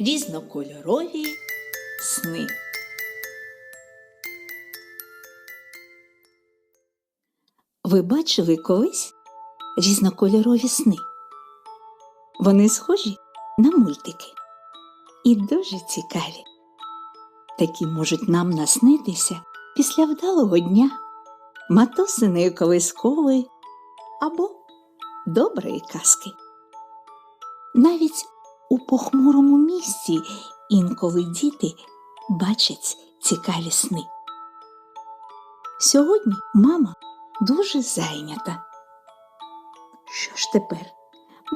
різнокольорові сни. Ви бачили колись різнокольорові сни? Вони схожі на мультики і дуже цікаві. Такі можуть нам наснитися після вдалого дня, матусиної колискової або доброї казки. Навіть у похмурому місці інколи діти бачать цікаві сни. Сьогодні мама дуже зайнята. Що ж тепер?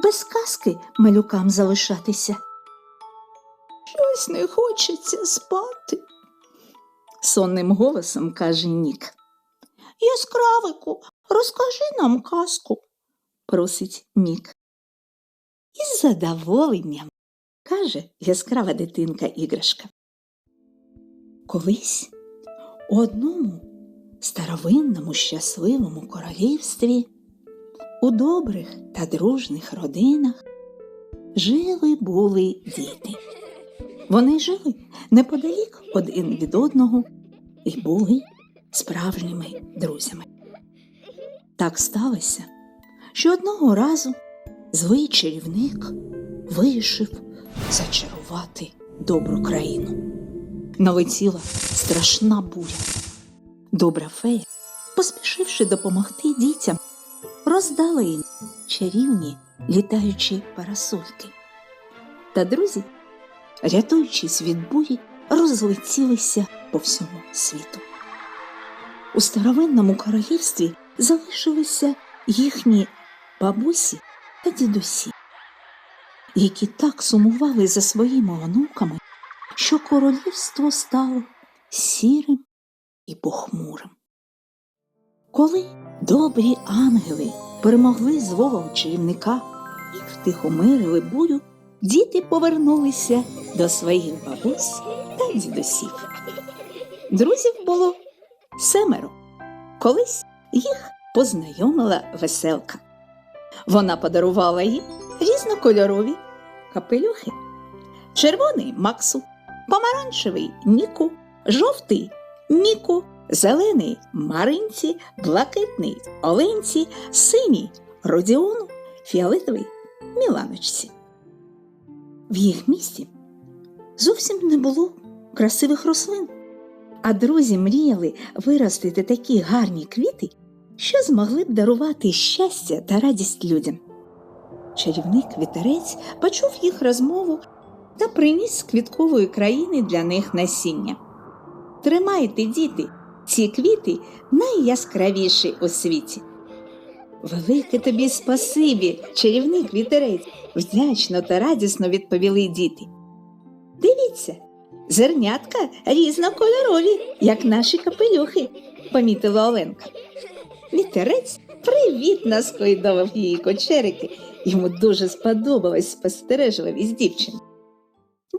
Без казки малюкам залишатися? Щось не хочеться спати, сонним голосом каже Нік. Яскравику, розкажи нам казку, просить Мік. Задоволенням, каже яскрава дитинка іграшка. Колись у одному старовинному щасливому королівстві у добрих та дружних родинах жили були діти. Вони жили неподалік один від одного і були справжніми друзями. Так сталося, що одного разу злий чарівник вирішив зачарувати добру країну. Налетіла страшна буря. Добра фея, поспішивши допомогти дітям, роздала їм чарівні літаючі парасольки. Та друзі, рятуючись від бурі, розлетілися по всьому світу. У старовинному королівстві залишилися їхні бабусі та дідусі, які так сумували за своїми онуками, що королівство стало сірим і похмурим. Коли добрі ангели перемогли злого чарівника і втихомирили бурю, діти повернулися до своїх бабусь та дідусів. Друзів було семеро. Колись їх познайомила веселка. Вона подарувала їм різнокольорові капелюхи. Червоний Максу, помаранчевий Ніку, жовтий Міку, зелений Маринці, блакитний Оленці, синій Родіону, фіолетовий Міланочці. В їх місті зовсім не було красивих рослин, а друзі мріяли виростити такі гарні квіти, що змогли б дарувати щастя та радість людям. Чарівник вітерець почув їх розмову та приніс з квіткової країни для них насіння. Тримайте, діти, ці квіти найяскравіші у світі. Велике тобі спасибі, чарівник вітерець, вдячно та радісно відповіли діти. Дивіться, зернятка різнокольорові, як наші капелюхи, помітила Оленка. Вітерець привітно скойдовав її кочерики. Йому дуже сподобалась спостережливість дівчини.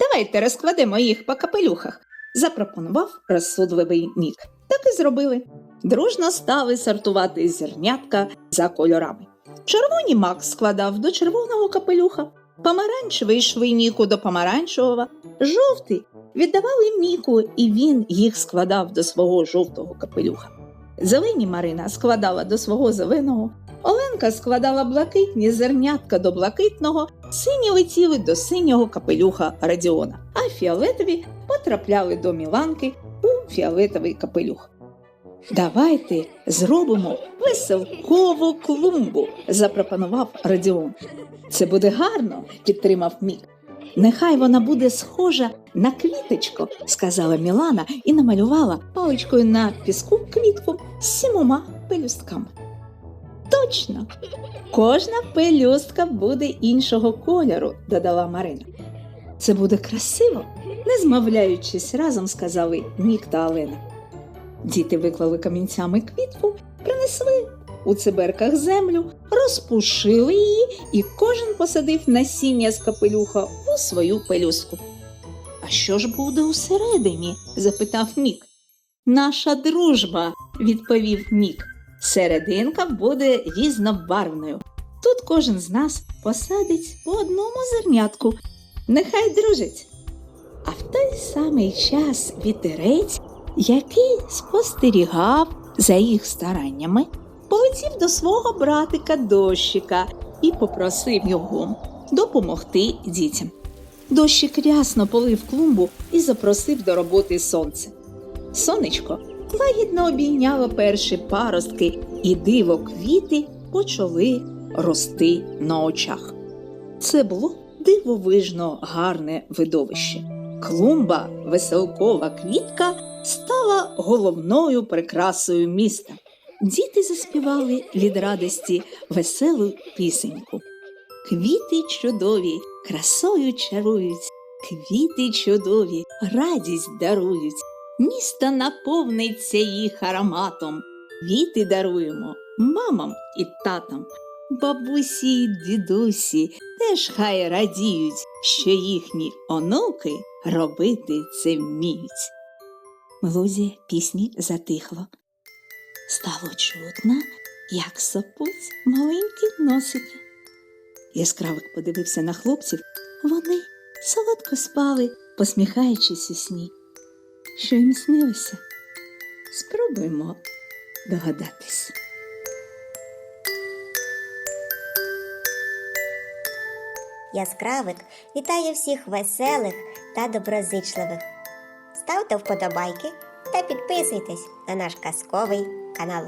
Давайте розкладемо їх по капелюхах, запропонував розсудливий Нік. Так і зробили. Дружно стали сортувати зернятка за кольорами. Червоні Макс складав до червоного капелюха, помаранчевий йшли Ніку до помаранчевого, жовтий віддавали Міку, і він їх складав до свого жовтого капелюха. Зелені Марина складала до свого зеленого, Оленка складала блакитні зернятка до блакитного, сині летіли до синього капелюха Радіона, а фіолетові потрапляли до Міланки у фіолетовий капелюх. Давайте зробимо веселкову клумбу, запропонував Радіон. Це буде гарно, підтримав Мік. Нехай вона буде схожа на квіточку, сказала Мілана і намалювала паличкою на піску квітку з сімома пелюстками. Точно, кожна пелюстка буде іншого кольору, додала Марина. Це буде красиво, не змовляючись разом, сказали Мік та Олена. Діти виклали камінцями квітку, принесли у циберках землю, розпушили її, і кожен посадив насіння з капелюха у свою пелюстку. А що ж буде усередині? запитав Мік. Наша дружба, відповів Мік. Серединка буде різнобарвною. Тут кожен з нас посадить по одному зернятку. Нехай дружать А в той самий час вітерець, який спостерігав за їх стараннями, полетів до свого братика дощика і попросив його допомогти дітям. Дощик рясно полив клумбу і запросив до роботи сонце. Сонечко лагідно обійняло перші паростки, і диво квіти почали рости на очах. Це було дивовижно гарне видовище. Клумба, веселкова квітка, стала головною прикрасою міста. Діти заспівали від радості веселу пісеньку. Квіти чудові, красою чарують, квіти чудові, радість дарують. Місто наповниться їх ароматом. Квіти даруємо мамам і татам. Бабусі й дідусі теж хай радіють, що їхні онуки робити це вміють. Мелодія пісні затихла. Стало чутно, як сопуть маленькі носики. Яскравик подивився на хлопців, вони солодко спали, посміхаючись у сні. Що їм снилося? Спробуємо догадатись. Яскравик вітає всіх веселих та доброзичливих. Ставте вподобайки та підписуйтесь на наш казковий канал.